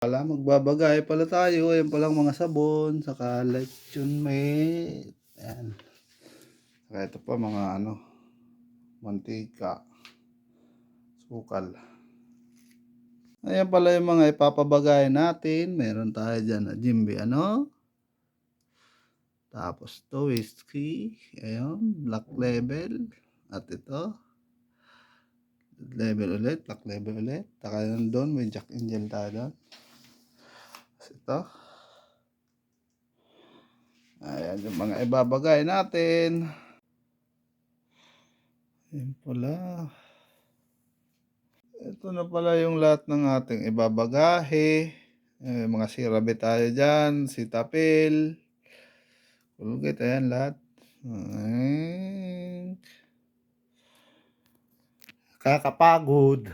Pala, magbabagay pala tayo. Ayan palang mga sabon. Saka lechon mate. Ayan. Saka ito pa mga ano. Mantika. Sukal. Ayan pala yung mga ipapabagay natin. Meron tayo dyan na Jimby ano. Tapos to whiskey. Ayan. Black label. At ito. Level ulit. Black label ulit. Taka doon. May Jack Angel tayo doon. Ito. Ayan yung mga ibabagay natin. Ayan pala. Ito na pala yung lahat ng ating ibabagahe. Eh, mga sirabe tayo dyan. Sitapil. Kulgit. Ayan lahat. Ayan. Kakapagod.